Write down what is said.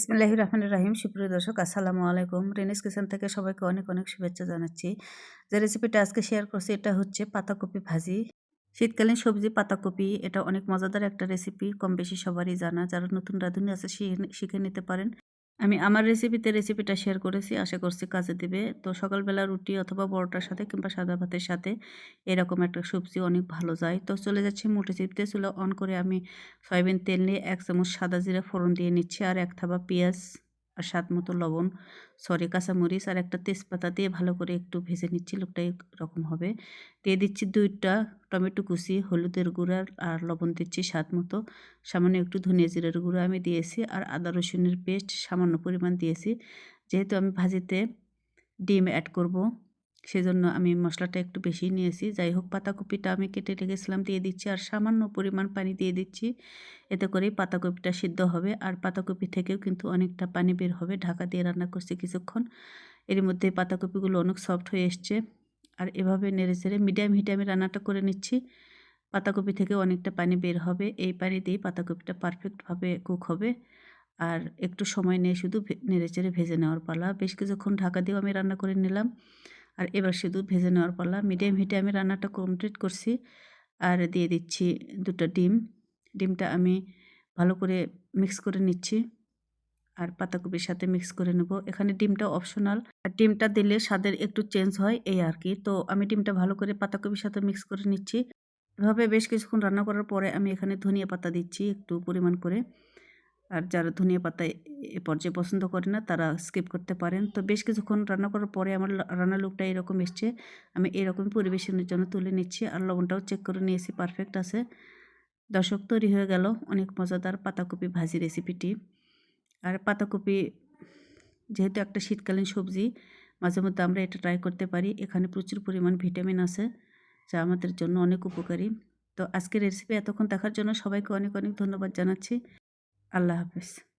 ইসমিল্লাহ রহমান রাহিম। সুপ্রিয় দর্শক, আসসালামু আলাইকুম। রেনিস কিচেন থেকে সবাইকে অনেক অনেক শুভেচ্ছা জানাচ্ছি। যে রেসিপিটা আজকে শেয়ার করছি, এটা হচ্ছে পাতাকপি ভাজি। শীতকালীন সবজি পাতাকপি, এটা অনেক মজাদার একটা রেসিপি। কম বেশি সবারই জানা। যারা নতুন রাঁধুনি আছে শিখে নিতে পারেন। আমি আমার রেসিপিতে রেসিপিটা শেয়ার করেছি, আশা করছি কাজে দিবে। তো সকালবেলা রুটি অথবা বড়টার সাথে কিংবা সাদা ভাতের সাথে এরকম একটা সবজি অনেক ভালো যায়। তো চলে যাচ্ছে মোটে চিপতে চুলো অন করে আমি সয়াবিন তেল নিয়ে এক চামচ সাদা জিরা ফোড়ন দিয়ে নিচ্ছি আর এক থাবা পেঁয়াজ আর স্বাদ মতো লবণ, সরি, কাঁচামরিচ আর একটা তেজপাতা দিয়ে ভালো করে একটু ভেজে নিচ্ছি লোকটা এরকম হবে। দিয়ে দিচ্ছি দুইটা টমেটো কুচি, হলুদের গুঁড়া আর লবণ দিচ্ছি স্বাদ মতো। সামান্য একটু ধনিয়া জিরের গুঁড়া আমি দিয়েছি আর আদা রসুনের পেস্ট সামান্য পরিমাণ দিয়েছি। যেহেতু আমি ভাজিতে ডিম অ্যাড করব সেজন্য আমি মশলাটা একটু বেশি নিয়েছি। যাই হোক পাতাকপিটা আমি কেটে রেখেছিলাম, দিয়ে দিচ্ছি আর সামান্য পরিমাণ পানি দিয়ে দিচ্ছি। এতে করেই পাতাকপিটা সিদ্ধ হবে আর পাতাকপি থেকেও কিন্তু অনেকটা পানি বের হবে। ঢাকা দিয়ে রান্না করছি কিছুক্ষণ। এর মধ্যে পাতাকপিগুলো অনেক সফট হয়ে এসছে। আর এভাবে নেড়ে চেড়ে মিডিয়াম হিটে আমি রান্নাটা করে নিচ্ছি। পাতাকপি থেকে অনেকটা পানি বের হবে। এই পানি দিয়ে পাতাকপিটা পারফেক্টভাবে কুক হবে। আর একটু সময় নিয়ে শুধু নেড়ে চেড়ে ভেজে নেওয়ার পালা। বেশ কিছুক্ষণ ঢাকা দিয়েও আমি রান্না করে নিলাম। আর এবার শুধু ভেজে নেওয়ার পালা। মিডিয়াম হিটে আমি রান্নাটা কমপ্লিট করছি আর দিয়ে দিচ্ছি দুটো ডিম। ডিমটা আমি ভালো করে মিক্স করে নিচ্ছি আর পাতাকপির সাথে মিক্স করে নেব। এখানে ডিমটা অপশনাল আর ডিমটা দিলে স্বাদের একটু চেঞ্জ হয় এই আর কি। তো আমি ডিমটা ভালো করে পাতাকপির সাথে মিক্স করে নিচ্ছি। এভাবে বেশ কিছুক্ষণ রান্না করার পরে আমি এখানে ধনিয়া পাতা দিচ্ছি একটু পরিমাণ করে। আর যারা ধনিয়া পাতা এ পর্যায়ে পছন্দ করে না, তারা স্কিপ করতে পারেন। তো বেশ কিছুক্ষণ রান্না করার পরে আমার রান্নার লুকটা এরকম এসছে। আমি এরকম পরিবেশনের জন্য তুলে নিচ্ছি আর লবণটাও চেক করে নিয়েছি পারফেক্ট আছে। দর্শক, তৈরি হয়ে গেল অনেক মজাদার পাতাকপি ভাজি রেসিপিটি আর পাতাকপি, যেহেতু একটা শীতকালীন সবজি, মাঝে মধ্যে আমরা এটা ট্রাই করতে পারি। এখানে প্রচুর পরিমাণ ভিটামিন আছে, যা আমাদের জন্য অনেক উপকারী। তো আজকের রেসিপি এতক্ষণ দেখার জন্য সবাইকে অনেক অনেক ধন্যবাদ জানাচ্ছি। আল্লাহ হাফিজ।